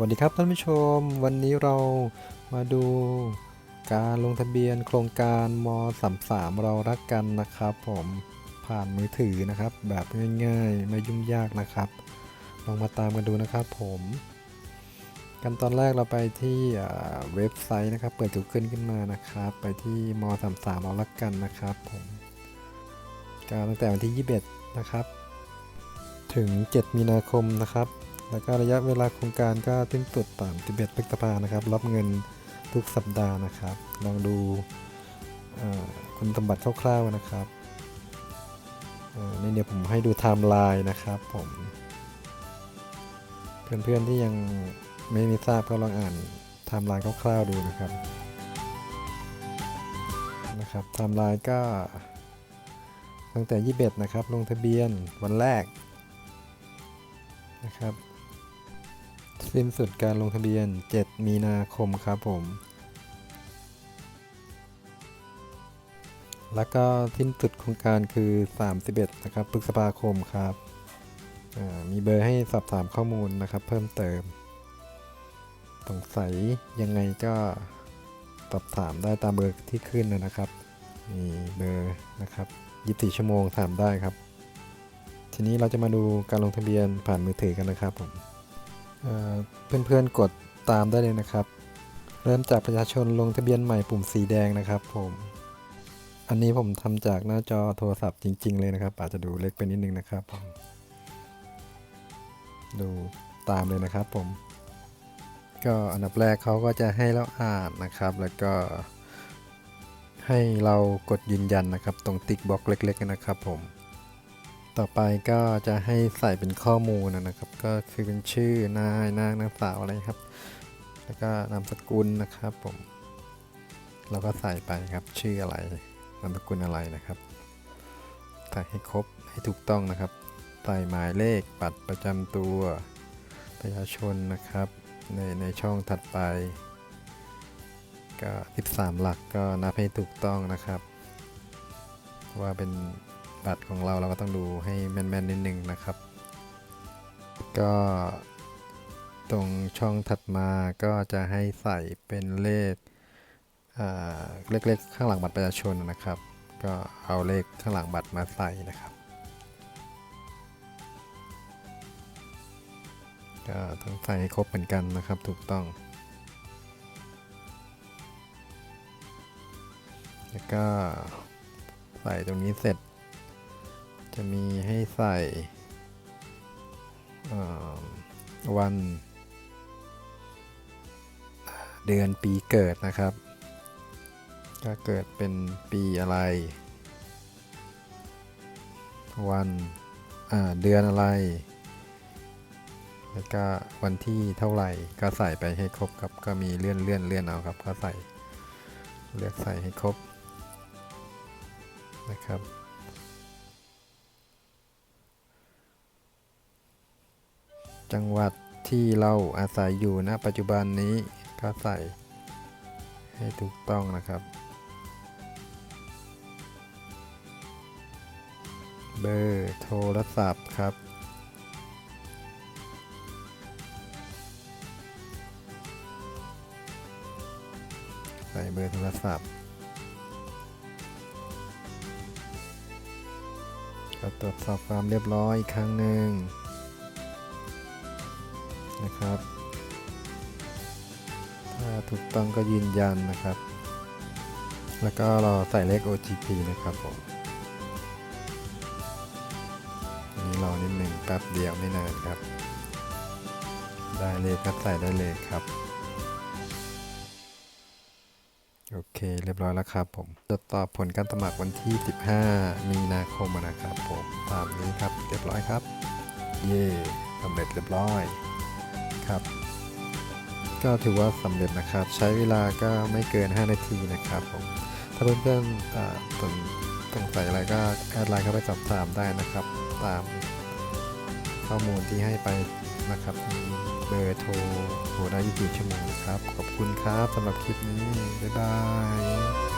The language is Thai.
วัสดีครับท่านผู้ชม วันนี้เรามาดูการลงทะเบียนโครงการม33เรารักกันนะครับ ผมผ่านมือถือนะครับ แบบง่ายๆ ไม่ยุ่งยากนะครับ ลองมาตามกันดูนะครับผมกันตอนแรกเราไปที่เว็บไซต์นะครับ เปิด Google ขึ้นมานะครับ ไปที่ม33เรารักกันนะครับผมก็ตั้งแต่วันที่ 21 นะครับ ถึง 7 มีนาคมนะครับ แล้วก็ระยะเวลาโครงการก็สิ้นสุดต่าง11พฤษภานะครับ รับเงินทุกสัปดาห์นะครับ ลองดูคุณสมบัติคร่าวๆนะครับนี่เดี๋ยวผมให้ดูไทม์ไลน์นะครับผม เพื่อนๆที่ยังไม่มีทราบก็ลองอ่านไทม์ไลน์คร่าวๆดูนะครับนะครับไทม์ไลน์ก็ตั้งแต่ 21 นะครับ ลงทะเบียนวันแรกนะครับ สิ้นสุดการลงทะเบียน 7 มีนาคมครับผม แล้วก็สิ้นสุดโครงการคือ 31 นะครับพฤษภาคมครับมีเบอร์ให้สอบถามข้อมูลนะครับ เพิ่มเติม สงสัยยังไงก็สอบถามได้ตามเบอร์ที่ขึ้นนะครับมีเบอร์นะครับ24ชั่วโมงถามได้ครับ ทีนี้เราจะมาดูการลงทะเบียนผ่านมือถือกันนะครับผม เพื่อนๆกดตามได้เลยนะครับ เริ่มจากประชาชนลงทะเบียนใหม่ปุ่มสีแดงนะครับ ผม อันนี้ผมทำจากหน้าจอโทรศัพท์จริง ๆ เลยนะครับ อาจจะดูเล็กไปนิดนึงนะครับผมดูตามเลยนะครับผม ก็อันดับแรกเขาก็จะให้เราอ่านนะครับ แล้วก็ ให้เรากดยืนยันนะครับ ตรงติ๊กบล็อกเล็ก ๆ นะครับผม ต่อไปก็จะให้ใส่เป็นข้อมูลนะครับ ก็คือเป็นชื่อนายนางนางสาวอะไรครับ แล้วก็นามสกุลนะครับผมเราก็ใส่ไปครับชื่ออะไรนามสกุลอะไรนะครับใส่ให้ครบให้ถูกต้องนะครับ ใส่หมายเลขบัตรประจำตัวประชาชนนะครับ ในในช่องถัดไป ก็ 13 หลักก็นับให้ถูกต้องนะครับ ว่าเป็น บัตรของเราเราก็ต้องดูให้แม่นๆนิดนึงนะครับ ก็ตรงช่องถัดมาก็จะให้ใส่เป็นเลขเล็กๆข้างหลังบัตรประชาชนนะครับ ก็เอาเลขข้างหลังบัตรมาใส่นะครับ ก็ต้องใส่ให้ครบเหมือนกันนะครับถูกต้องแล้วก็ใส่ตรงนี้เสร็จ จะมีให้ใส่วัน เดือนปีเกิดนะครับก็เกิดเป็นปีอะไร วันเดือนอะไร แล้วก็วันที่เท่าไหร่ก็ใส่ไปให้ครบครับ ก็มีเลื่อนเลื่อนเลื่อนเอาครับ ก็ใส่เลือกใส่ให้ครบนะครับ จังหวัดที่เราอาศัยอยู่ณปัจจุบันนี้ก็ใส่ให้ถูกต้องนะครับ เบอร์โทรศัพท์ครับ ใส่เบอร์โทรศัพท์ก็ตรวจสอบความเรียบร้อยอีกครั้งหนึ่ง นะครับ ถ้าถูกต้องก็ยืนยันนะครับ แล้วก็รอใส่เลข OTP นะครับผมนี้รอนิดหนึ่งแป๊บเดียวไม่นานครับ ได้เลยครับใส่ได้เลยครับ โอเคเรียบร้อยแล้วครับผมจะตอบผลการสมัครวันที่ 15 มีนาคมนะครับผมตามนี้ครับเรียบร้อยครับ เย่สำเร็จเรียบร้อย ครับ ก็ถือว่าสำเร็จนะครับ ใช้เวลาก็ไม่เกิน 5 นาทีนะครับผมถ้าเพื่อนๆอ่าสนสงสัยอะไรก็แอดไลน์เข้าไปสอบถามได้นะครับ ตามข้อมูลที่ให้ไปนะครับเบอร์โทรโทรได้24ชั่วโมงนะครับ ขอบคุณครับสำหรับคลิปนี้ บ๊ายบาย